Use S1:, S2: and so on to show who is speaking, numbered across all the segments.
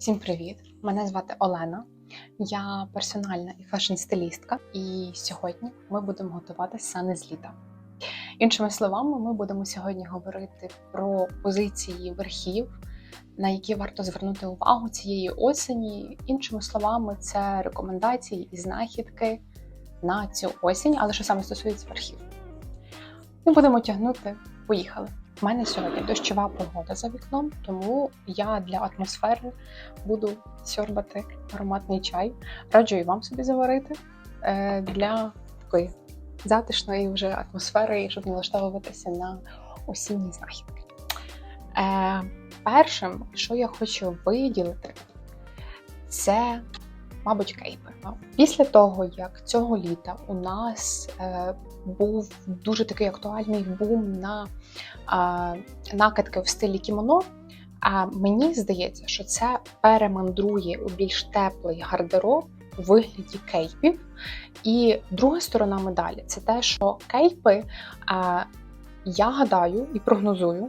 S1: Всім привіт! Мене звати Олена. Я персональна і фешн-стилістка, і сьогодні ми будемо готувати сани з літа. Іншими словами, ми будемо сьогодні говорити про позиції верхів, на які варто звернути увагу цієї осені. Іншими словами, це рекомендації і знахідки на цю осінь, але що саме стосується верхів. Ми будемо тягнути. Поїхали! У мене сьогодні дощова погода за вікном, тому я для атмосфери буду сьорбати ароматний чай. Раджу і вам собі заварити е, для такої затишної вже атмосфери, щоб налаштовуватися на осінні знахідки. Е, першим, що я хочу виділити, це, мабуть, кейпи. Після того, як цього літа у нас е, був дуже такий актуальний бум на е, накидки в стилі кімоно. А мені здається, що це перемандрує у більш теплий гардероб у вигляді кейпів. І друга сторона медалі це те, що кейпи, я гадаю і прогнозую,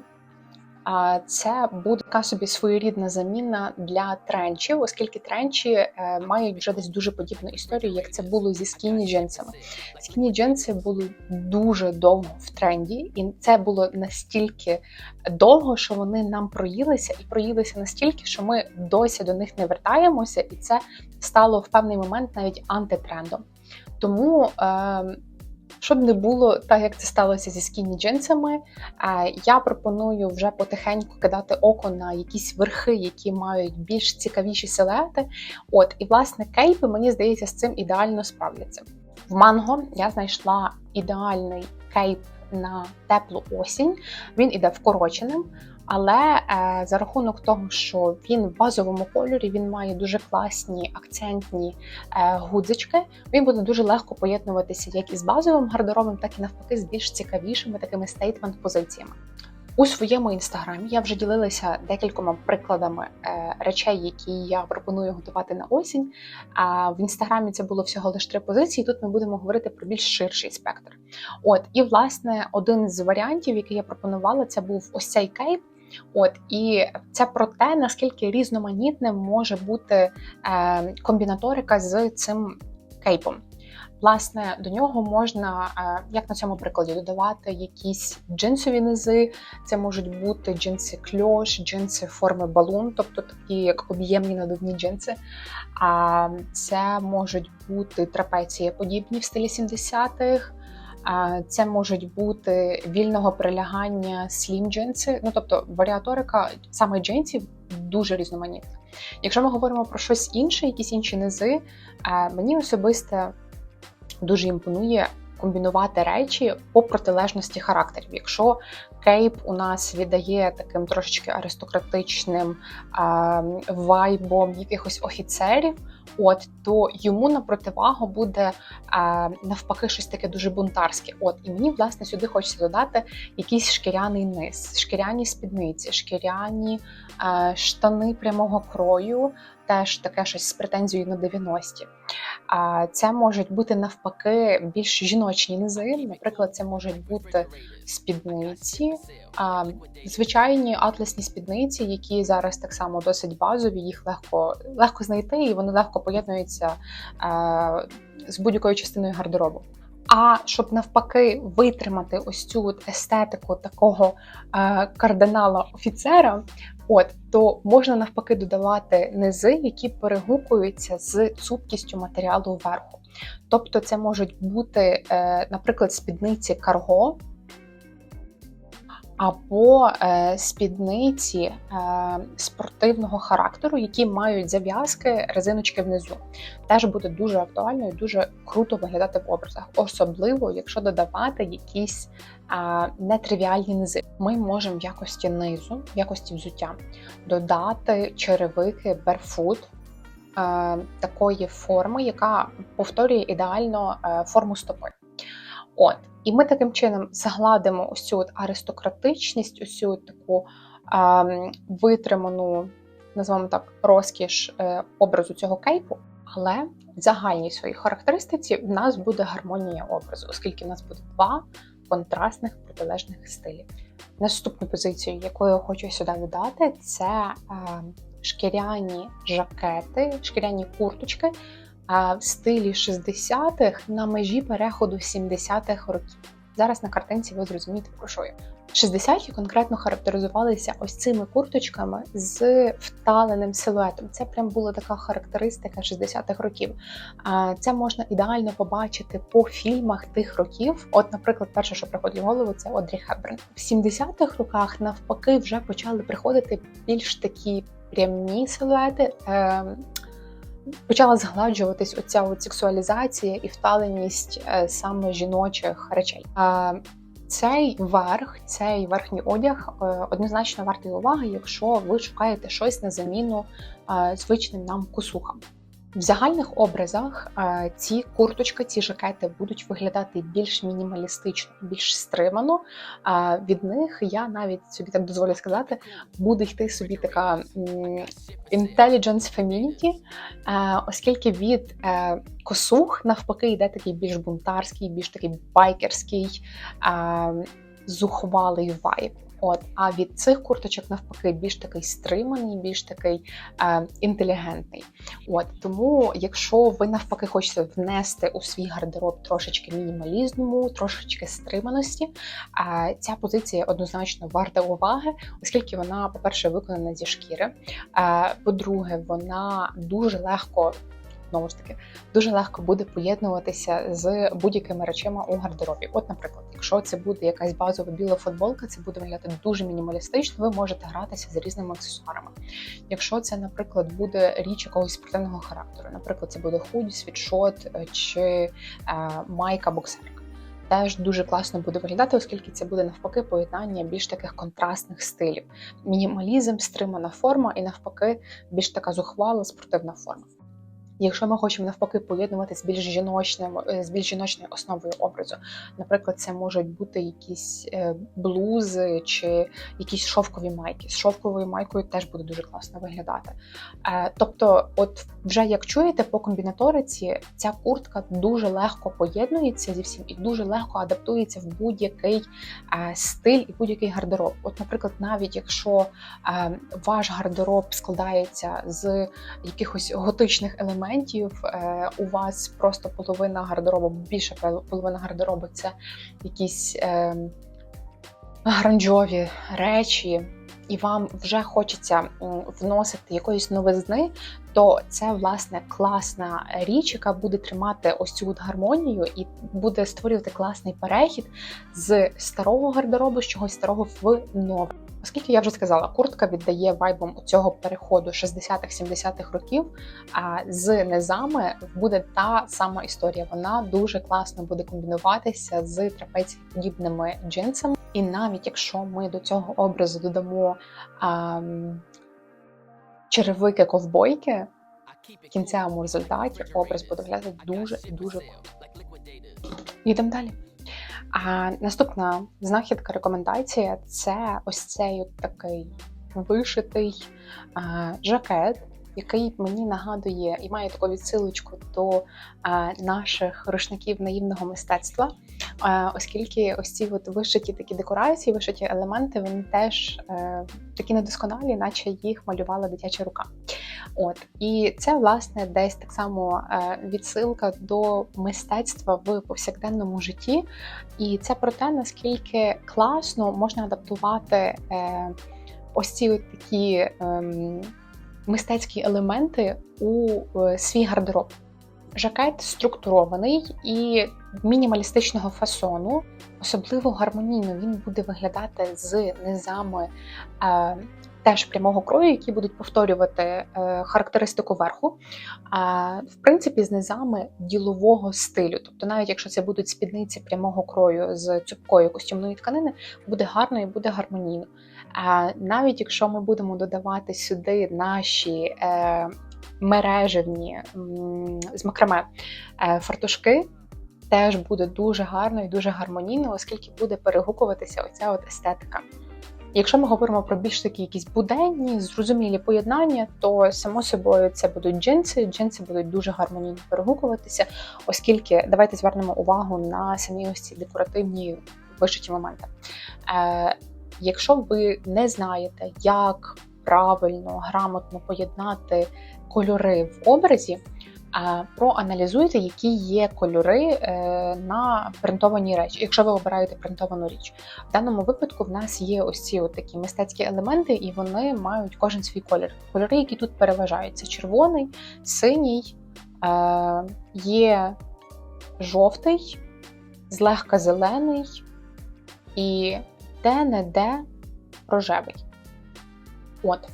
S1: це буде така собі своєрідна заміна для тренчів, оскільки тренчі е, мають вже десь дуже подібну історію, як це було зі скіні джинсами. Скіні джинси були дуже довго в тренді, і це було настільки довго, що вони нам проїлися, і проїлися настільки, що ми досі до них не вертаємося, і це стало в певний момент навіть антитрендом. Тому. Е, щоб не було так, як це сталося зі скіні джинсами, я пропоную вже потихеньку кидати око на якісь верхи, які мають більш цікавіші силуети. От, і власне кейпи, мені здається, з цим ідеально справляться. В манго я знайшла ідеальний кейп на теплу осінь. Він іде вкороченим. Але е, за рахунок того, що він в базовому кольорі, він має дуже класні акцентні е, гудзички, він буде дуже легко поєднуватися як із базовим гардеробом, так і навпаки з більш цікавішими такими стейтмент-позиціями. У своєму інстаграмі я вже ділилася декількома прикладами е, речей, які я пропоную готувати на осінь. А в інстаграмі це було всього лише три позиції. Тут ми будемо говорити про більш ширший спектр. От і власне один з варіантів, який я пропонувала, це був ось цей кейп. От і це про те, наскільки різноманітним може бути е, комбінаторика з цим кейпом. Власне, до нього можна, е, як на цьому прикладі, додавати якісь джинсові низи. Це можуть бути джинси кльош, джинси форми балун, тобто такі як об'ємні надувні джинси. А це можуть бути трапеції подібні в стилі 70-х. Це можуть бути вільного прилягання слім джинси, ну тобто варіаторика саме джинсів дуже різноманітна. Якщо ми говоримо про щось інше, якісь інші низи, мені особисто дуже імпонує комбінувати речі по протилежності характерів. Якщо кейп у нас віддає таким трошечки аристократичним а, вайбом якихось офіцерів, от то йому на противагу буде а, навпаки щось таке дуже бунтарське. От і мені власне сюди хочеться додати якийсь шкіряний низ, шкіряні спідниці, шкіряні а, штани прямого крою, теж таке щось з претензією на 90-ті. А це можуть бути навпаки більш жіночні низи. Наприклад, це можуть бути спідниці, а, звичайні атласні спідниці, які зараз так само досить базові, їх легко легко знайти, і вони легко поєднуються а, з будь-якою частиною гардеробу. А щоб навпаки витримати ось цю естетику такого е, кардинала офіцера, от то можна навпаки додавати низи, які перегукуються з цупкістю матеріалу вверху. Тобто, це можуть бути, е, наприклад, спідниці карго або е, спідниці е, спортивного характеру, які мають зав'язки резиночки внизу. Теж буде дуже актуально і дуже круто виглядати в образах, особливо якщо додавати якісь е, нетривіальні низи. Ми можемо в якості низу, в якості взуття додати черевики barefoot, такої форми, яка повторює ідеально форму стопи. От, і ми таким чином загладимо ось от аристократичність, ось от таку е, витриману, називаємо так, розкіш е, образу цього кейпу. Але в загальній своїй характеристиці в нас буде гармонія образу, оскільки в нас буде два контрастних протилежних стилів. Наступну позицію, яку я хочу сюди додати, це е, шкіряні жакети, шкіряні курточки в стилі 60-х на межі переходу 70-х років. Зараз на картинці ви зрозумієте, про що я. 60-ті конкретно характеризувалися ось цими курточками з вталеним силуетом. Це прям була така характеристика 60-х років. Це можна ідеально побачити по фільмах тих років. От, наприклад, перше, що приходить в голову, це Одрі Хепберн. В 70-х роках навпаки вже почали приходити більш такі прямі силуети. Почала згладжуватись оця от сексуалізація і вталеність е, саме жіночих речей. Цей верх, цей верхній одяг е, однозначно вартий уваги, якщо ви шукаєте щось на заміну е, звичним нам косухам. В загальних образах е, ці курточки, ці жакети будуть виглядати більш мінімалістично, більш стримано. Від них я навіть собі так дозволю сказати, буде йти собі така intelligence femininity, оскільки від косух навпаки йде такий більш бунтарський, більш такий байкерський, зухвалий вайб. От, а від цих курточок навпаки більш такий стриманий, більш такий е, інтелігентний. От тому, якщо ви навпаки хочете внести у свій гардероб трошечки мінімалізму, трошечки стриманості, е, ця позиція однозначно варта уваги, оскільки вона, по-перше, виконана зі шкіри. Е, по-друге, вона дуже легко знову ж таки дуже легко буде поєднуватися з будь-якими речами у гардеробі. От, наприклад, якщо це буде якась базова біла футболка, це буде виглядати дуже мінімалістично. Ви можете гратися з різними аксесуарами. Якщо це, наприклад, буде річ якогось спортивного характеру, наприклад, це буде худі, світшот е, чи е, майка боксерка. Теж дуже класно буде виглядати, оскільки це буде навпаки поєднання більш таких контрастних стилів. Мінімалізм, стримана форма, і навпаки, більш така зухвала спортивна форма. Якщо ми хочемо навпаки поєднувати з більш жіночним, е, з більш жіночною основою образу, наприклад, це можуть бути якісь е, блузи чи якісь шовкові майки. З шовковою майкою теж буде дуже класно виглядати. Е, тобто, от вже як чуєте, по комбінаториці ця куртка дуже легко поєднується зі всім і дуже легко адаптується в будь-який стиль і будь-який гардероб. От, наприклад, навіть якщо ваш гардероб складається з якихось готичних елементів елементів. Е, у вас просто половина гардеробу, більше половина гардеробу це якісь е, гранжові речі, і вам вже хочеться вносити якоїсь новизни, то це власне класна річ, яка буде тримати ось цю гармонію і буде створювати класний перехід з старого гардеробу, з чогось старого в нове. Оскільки я вже сказала, куртка віддає вайбом цього переходу 60-х-70-х років. А з низами буде та сама історія. Вона дуже класно буде комбінуватися з трапецієподібними джинсами. І навіть якщо ми до цього образу додамо а, черевики ковбойки, в кінцевому результаті образ буде виглядати дуже і дуже круто. Йдемо далі. А наступна знахідка рекомендація це ось цей от такий вишитий а, жакет, який мені нагадує і має таку відсилочку до наших рушників наївного мистецтва, оскільки ось ці от вишиті такі декорації, вишиті елементи, вони теж е, такі недосконалі, наче їх малювала дитяча рука. От. І це власне десь так само е, відсилка до мистецтва в повсякденному житті, і це про те, наскільки класно можна адаптувати е, ось ці от такі ем, мистецькі елементи у е, свій гардероб. Жакет структурований і мінімалістичного фасону, особливо гармонійно. Він буде виглядати з низами теж прямого крою, які будуть повторювати е, характеристику верху, а в принципі з низами ділового стилю. Тобто, навіть якщо це будуть спідниці прямого крою з цупкої костюмної тканини, буде гарно і буде гармонійно. А навіть якщо ми будемо додавати сюди наші е, мережевні з макраме е, фартушки. Теж буде дуже гарно і дуже гармонійно, оскільки буде перегукуватися оця от естетика. Якщо ми говоримо про більш такі якісь буденні, зрозумілі поєднання, то само собою це будуть джинси. Джинси будуть дуже гармонійно перегукуватися, оскільки давайте звернемо увагу на самі ось ці декоративні вишиті моменти. Е, Якщо ви не знаєте, як правильно, грамотно поєднати кольори в образі, проаналізуйте, які є кольори е, на принтованій речі, якщо ви обираєте принтовану річ. В даному випадку в нас є ось ці такі мистецькі елементи, і вони мають кожен свій колір. Кольори, які тут переважають, це червоний, синій, е, є жовтий, злегка зелений і де-не-де рожевий. От.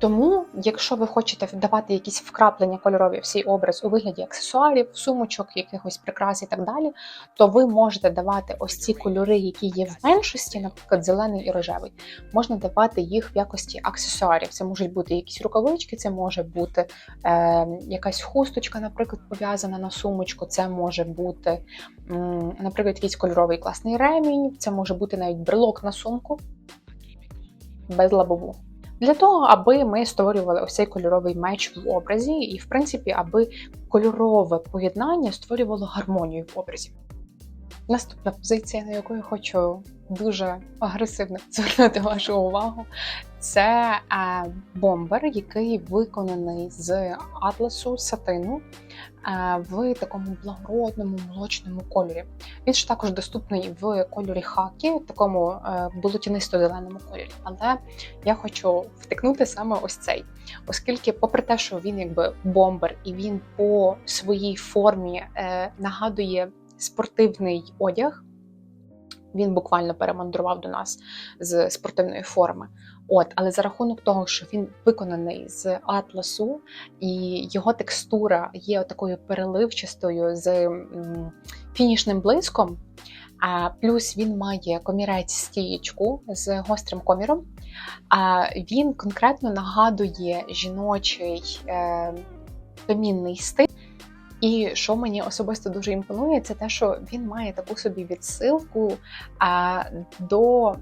S1: Тому, якщо ви хочете вдавати якісь вкраплення кольорові в свій образ у вигляді аксесуарів, сумочок, якихось прикрас і так далі, то ви можете давати ось ці кольори, які є в меншості, наприклад, зелений і рожевий, можна давати їх в якості аксесуарів. Це можуть бути якісь рукавички, це може бути е, якась хусточка, наприклад, пов'язана на сумочку, це може бути, м, наприклад, якийсь кольоровий класний ремінь, це може бути навіть брелок на сумку без лабову. Для того, аби ми створювали ось кольоровий меч в образі, і, в принципі, аби кольорове поєднання створювало гармонію в образі. Наступна позиція, на яку я хочу дуже агресивно звернути вашу увагу, це е, бомбер, який виконаний з атласу сатину е, в такому благородному молочному кольорі. Він ж також доступний в кольорі хакі, такому е, болотянисто-зеленому кольорі. Але я хочу втикнути саме ось цей, оскільки, попри те, що він якби бомбер і він по своїй формі нагадує спортивний одяг. Він буквально перемандрував до нас з спортивної форми. От, але за рахунок того, що він виконаний з атласу, і його текстура є такою переливчастою з фінішним блиском. А плюс він має комірець стієчку з гострим коміром. А він конкретно нагадує жіночий е, фемінний стиль. І що мені особисто дуже імпонує, це те, що він має таку собі відсилку а, до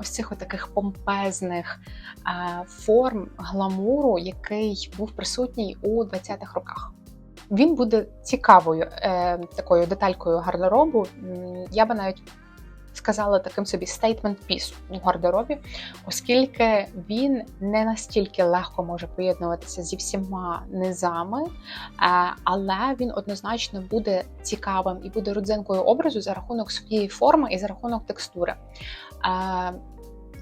S1: ось цих таких помпезних а, форм гламуру, який був присутній у 20-х роках. Він буде цікавою е, такою деталькою гардеробу. Я би навіть сказала таким собі statement piece у гардеробі, оскільки він не настільки легко може поєднуватися зі всіма низами, е, але він однозначно буде цікавим і буде родзинкою образу за рахунок своєї форми і за рахунок текстури. Е,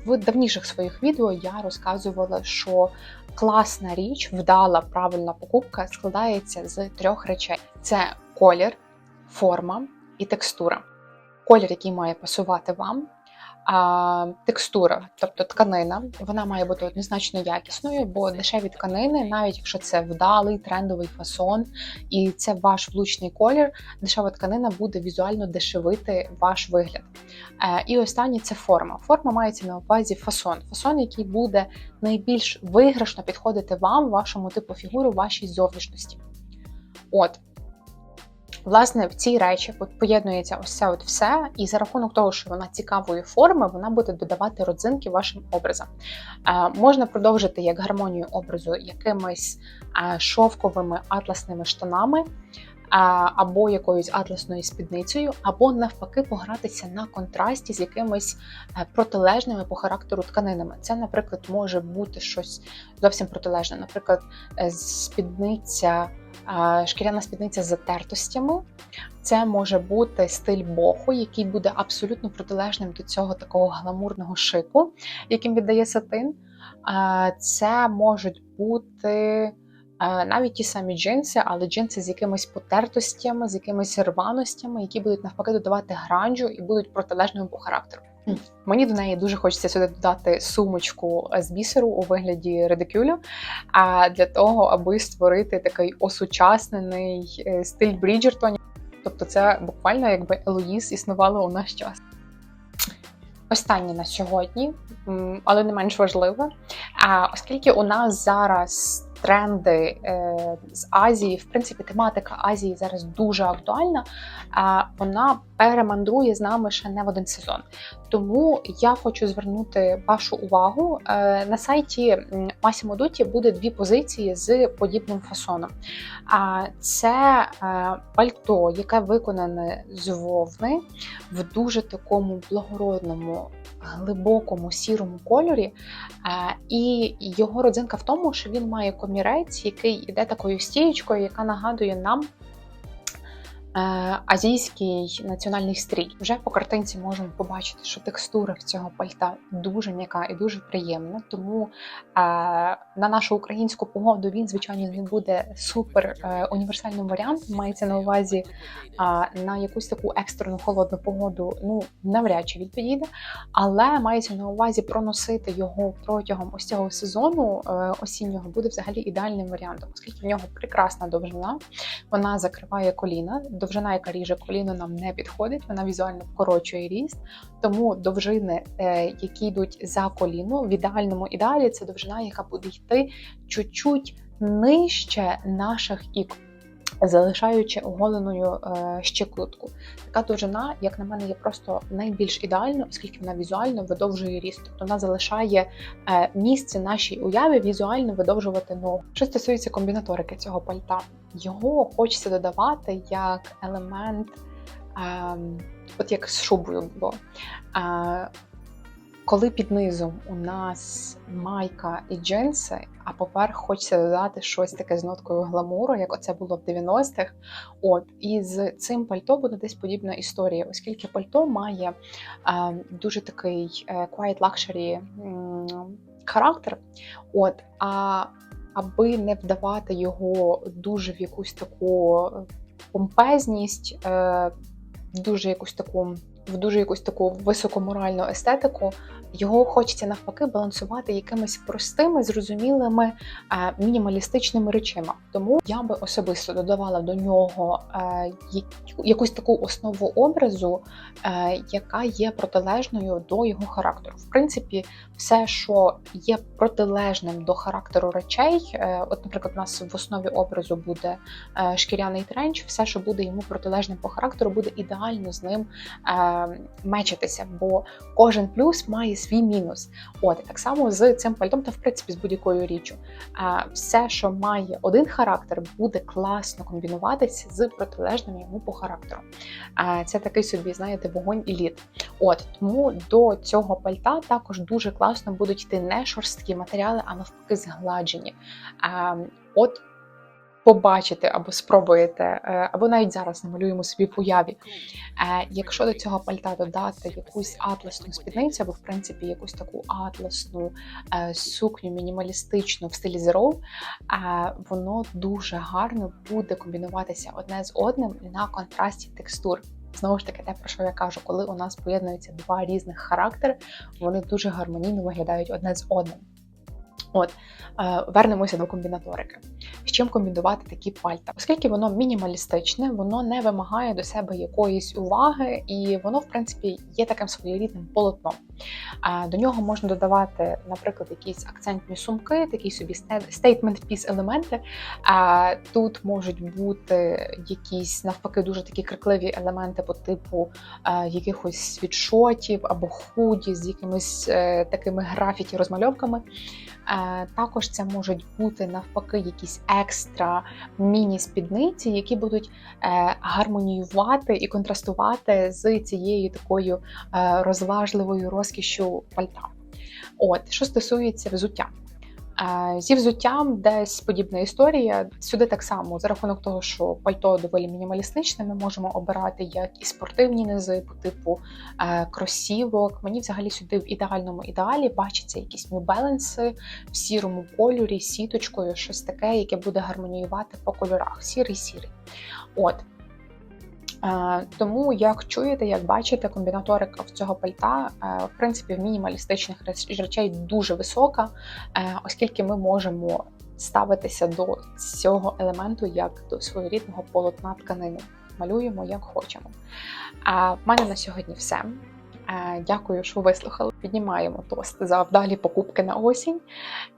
S1: В давніших своїх відео я розказувала, що класна річ, вдала правильна покупка складається з трьох речей: це колір, форма і текстура колір, який має пасувати вам. А, Текстура, тобто тканина, вона має бути однозначно якісною, бо дешеві тканини, навіть якщо це вдалий трендовий фасон і це ваш влучний колір, дешева тканина буде візуально дешевити ваш вигляд. Е, І останнє це форма. Форма мається на увазі фасон. Фасон, який буде найбільш виграшно підходити вам, вашому типу фігури, вашій зовнішності. От. Власне, в цій речі от поєднується ось це от все, і за рахунок того, що вона цікавої форми, вона буде додавати родзинки вашим образам. Е, можна продовжити як гармонію образу якимись е, шовковими атласними штанами. Або якоюсь атласною спідницею, або навпаки погратися на контрасті з якимись е, протилежними по характеру тканинами. Це, наприклад, може бути щось зовсім протилежне. Наприклад, е, спідниця шкіряна спідниця з затертостями. Це може бути стиль боху, який буде абсолютно протилежним до цього такого гламурного шику, яким віддає сатин. Це можуть бути навіть ті самі джинси, але джинси з якимись потертостями, з якимись рваностями, які будуть навпаки додавати гранжу і будуть протилежними по характеру. Мені до неї дуже хочеться сюди додати сумочку з бісеру у вигляді редикюлю, а для того, аби створити такий осучаснений е, стиль Бріджертонів. Тобто, це буквально якби Елоїз існувало у наш час. Останнє на сьогодні, але не менш важливе, оскільки у нас зараз тренди е, з Азії, в принципі, тематика Азії зараз дуже актуальна. Вона перемандрує з нами ще не в один сезон. Тому я хочу звернути вашу увагу е, на сайті Massimo Dutti буде дві позиції з подібним фасоном. Це е, пальто, яке виконане з вовни в дуже такому благородному глибокому сірому кольорі, і його родзинка в тому, що він має комірець, який йде такою стієчкою, яка нагадує нам азійський національний стрій. Вже по картинці можемо побачити, що текстура в цього пальта дуже м'яка і дуже приємна. Тому е, на нашу українську погоду він, звичайно, він буде супер е, універсальним варіантом. Мається на увазі е, на якусь таку екстрену холодну погоду. Ну навряд чи він але мається на увазі проносити його протягом ось цього сезону е, осіннього буде взагалі ідеальним варіантом, оскільки в нього прекрасна довжина, вона закриває коліна довжина, яка ріже коліно, нам не підходить, вона візуально вкорочує ріст. Тому довжини, е, які йдуть за коліно, в ідеальному ідеалі це довжина, яка буде йти чуть-чуть нижче наших ікр. Залишаючи оголеною е, щекотку. Така довжина, як на мене, є просто найбільш ідеальна, оскільки вона візуально видовжує ріст. Тобто вона залишає е, місце нашій уяві візуально видовжувати ногу. Що стосується комбінаторики цього пальта, його хочеться додавати як елемент, е, от як з шубою було. Е, коли під низом у нас майка і джинси, а поверх хочеться додати щось таке з ноткою гламуру, як оце було в 90-х. От і з цим пальто буде десь подібна історія, оскільки пальто має е, дуже такий е, quiet luxury м, характер. От, а аби не вдавати його дуже в якусь таку помпезність, е, дуже якусь таку. В дуже якусь таку високоморальну естетику, його хочеться навпаки балансувати якимись простими, зрозумілими е, мінімалістичними речима. Тому я би особисто додавала до нього е, якусь таку основу образу, е, яка є протилежною до його характеру. В принципі, все, що є протилежним до характеру речей, от, наприклад, у нас в основі образу буде шкіряний тренч, все, що буде йому протилежним по характеру, буде ідеально з ним мечитися, бо кожен плюс має свій мінус. От так само з цим пальтом, та в принципі з будь-якою річчю. Все, що має один характер, буде класно комбінуватися з протилежним йому по характеру. Це такий собі, знаєте, вогонь і лід. От тому до цього пальта також дуже класно будуть йти не шорсткі матеріали, а навпаки, згладжені. От побачите або спробуєте, е, або навіть зараз намалюємо собі в уяві. Е, якщо до цього пальта додати якусь атласну спідницю, або в принципі якусь таку атласну е, сукню, мінімалістичну в стилі Zero, воно дуже гарно буде комбінуватися одне з одним на контрасті текстур. Знову ж таки, те, про що я кажу, коли у нас поєднуються два різних характери, вони дуже гармонійно виглядають одне з одним. От, е, вернемося до комбінаторики. З чим комбінувати такі пальта? Оскільки воно мінімалістичне, воно не вимагає до себе якоїсь уваги, і воно, в принципі, є таким своєрідним полотном. Е, до нього можна додавати, наприклад, якісь акцентні сумки, такі собі statement piece елементи. Е, тут можуть бути якісь навпаки дуже такі крикливі елементи по типу якихось світшотів або худі з якимись такими графіті розмальовками. Також це можуть бути навпаки якісь екстра міні-спідниці, які будуть е, гармоніювати і контрастувати з цією такою е, розважливою розкішю пальта. От, що стосується взуття. Зі взуттям десь подібна історія. Сюди так само, за рахунок того, що пальто доволі мінімалістичне, ми можемо обирати як і спортивні низи по типу е, кросівок. Мені взагалі сюди в ідеальному ідеалі бачаться якісь нью-беленси в сірому кольорі, сіточкою, щось таке, яке буде гармоніювати по кольорах. Сірий-сірий. От. Е, тому, як чуєте, як бачите, комбінаторика в цього пальта, е, в принципі, в мінімалістичних речей дуже висока, е, оскільки ми можемо ставитися до цього елементу як до своєрідного полотна тканини. Малюємо як хочемо. А в мене на сьогодні все. Дякую, що вислухали. Піднімаємо тост за вдалі покупки на осінь.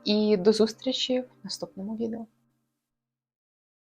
S1: І до зустрічі в наступному відео.